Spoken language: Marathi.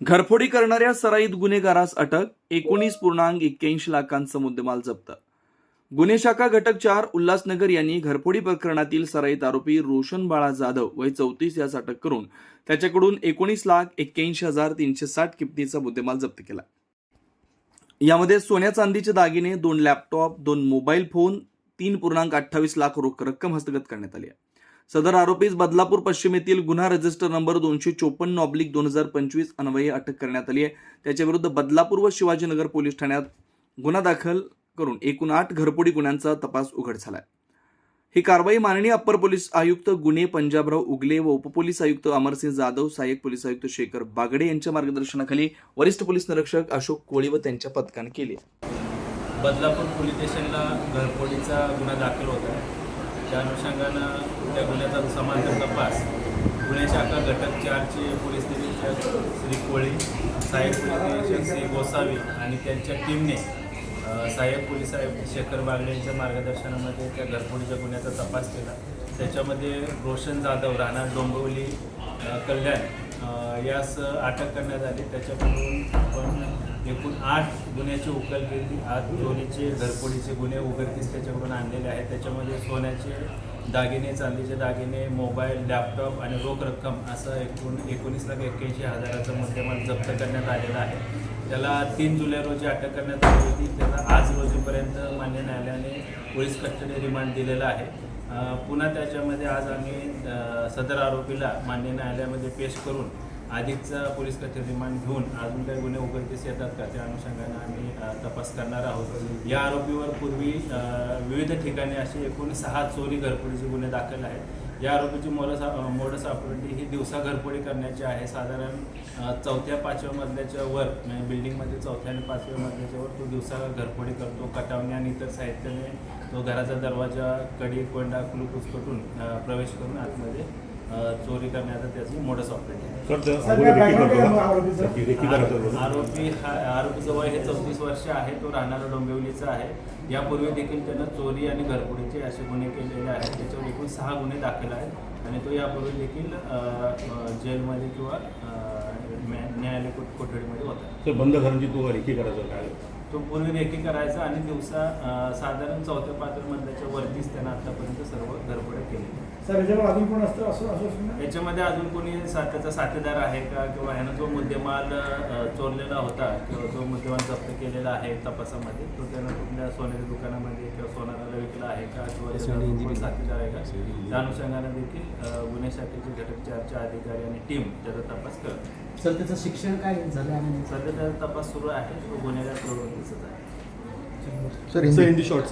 घरफोडी करणाऱ्या सराईत गुन्हेगारास अटक एकोणीस पूर्णांक एक्क्याऐंशी लाखांचा मुद्देमाल जप्त. गुन्हे शाखा घटक चार उल्हासनगर यांनी घरफोडी प्रकरणातील सराईत आरोपी रोशन बाळा जाधव वय चौतीस यास अटक करून त्याच्याकडून एकोणीस लाख एक्क्याऐंशी हजार तीनशे साठ किमतीचा मुद्देमाल जप्त केला. यामध्ये सोन्या चांदीचे दागिने दोन लॅपटॉप दोन मोबाईल फोन तीन पूर्णांक अठ्ठावीस लाख रोख रक्कम हस्तगत करण्यात आली आहे. सदर आरोपीस बदलापूर पश्चिम येथील गुन्हा रजिस्टर नंबर दोनशे चोपन्न ऑब्लिक दोन हजार पंचवीस अन्वये अटक करण्यात आली आहे. त्याच्याविरुद्ध बदलापूर व शिवाजीनगर पोलीस ठाण्यात गुन्हा दाखल करून एकूण आठ घरपोडी गुन्ह्यांचा तपास उघड झाला आहे ही कारवाई माननीय अप्पर पोलीस आयुक्त गुन्हे पंजाबराव उगले व उपपोलीस आयुक्त अमरसिंह जाधव सहाय्यक पोलीस आयुक्त शेखर बागडे यांच्या मार्गदर्शनाखाली वरिष्ठ पोलीस निरीक्षक अशोक कोळी व त्यांच्या पथकाने केली बदलापूर पोलीस स्टेशनला घरपोडीचा गुन्हा दाखल होता त्या अनुषंगानं त्या गुन्ह्याचा समांतर तपास गुन्हे शाखा घटक चारचे पोलीस निरीक्षक श्री कोळी सहाय्यक पोलीस निरीक्षक श्री गोसावी आणि त्यांच्या टीमने सहाय्यक पोलीस आयुक्त शेखर बागडे यांच्या मार्गदर्शनामध्ये त्या घरफोडीच्या गुन्ह्याचा तपास केला. त्याच्यामध्ये रोशन जाधव राहणार डोंबिवली कल्याण यास अटक करण्यात आली. त्याच्याकडून आपण एकूण आठ गुन्ह्याची उकल केली. आठ चोरीचे घरफोडीचे गुन्हे उघडकीस त्याच्याकडून आणलेले आहेत. त्याच्यामध्ये सोन्याचे दागिने चांदीचे दागिने मोबाईल लॅपटॉप आणि रोख रक्कम असं एकूण एकोणीस लाख एक्क्याऐंशी हजाराचा मुद्देमाल जप्त करण्यात आलेला आहे. त्याला तीन जुलै रोजी अटक करण्यात आली होती. त्याला आज रोजीपर्यंत मान्य न्यायालयाने पोलीस कस्टडी रिमांड दिलेला आहे. पुन्हा त्याच्यामध्ये आज आम्ही सदर आरोपीला मान्य न्यायालयामध्ये पेश करून आधीचा पोलीस कस्टडी रिमांड घेऊन अजून काही गुन्हे उघडकीस येतात का? त्या अनुषंगाने आम्ही तपास करणार आहोत. या आरोपीवर पूर्वी विविध ठिकाणी असे एकूण सहा चोरी घरफोडीचे गुन्हे दाखल आहेत. या आरोपीची मोडस मोडस ऑपरेटी ही दिवसा घरफोडी करण्याची आहे. साधारण चौथ्या पाचव्या मजल्याच्या वर म्हणजे बिल्डिंगमध्ये चौथ्या आणि पाचव्या मजल्याच्या वर तो दिवसा घरफोडी करतो. कटावणी आणि इतर साहित्याने तो घराचा दरवाजा कडी कोंडा कुलूप उचकटून प्रवेश करून आतमध्ये चोरी करण्याचा त्याची का? आरोपी हा आरोपीचं वय हे चौतीस वर्ष आहे. तो राहणारा डोंबिवलीचा आहे. यापूर्वी देखील त्यानं चोरी आणि घरफोडीचे असे गुन्हे केलेले आहेत. त्याच्यावर एकूण सहा गुन्हे दाखल आहेत. आणि तो यापूर्वी देखील जेलमध्ये किंवा न्यायालय कोठ- कोठडीमध्ये होता. बंद घरांची तू करायचं काय? तो पूर्वी रेकी करायचा आणि दिवसा साधारण चौथ्या पाचव्या मधल्याच्या वरतीच त्यानं आतापर्यंत सर्व केलेल्या आहेत. सर याच्यावर अजून कोण असतं? असं असं? याच्यामध्ये अजून कोणी सा त्याचा साथीदार आहे का? किंवा ह्यानं जो मुद्देमाल चोरलेला होता किंवा जो मुद्देमाल जप्त केलेला आहे तपासामध्ये तो त्यानं कुठल्या सोन्याच्या दुकानामध्ये किंवा सोनाराला विकला आहे का? किंवा साथीदार आहे का? त्या अनुषंगाने देखील गुन्हे शाखेचे घटक चारचे अधिकारी आणि टीम त्याचा तपास करत सर त्याचं शिक्षण काय झालं? आणि सध्या त्याचा तपास सुरू आहे. तो गुन्हेगार प्रवृत्तीचाच आहे सर हिंदी शॉर्ट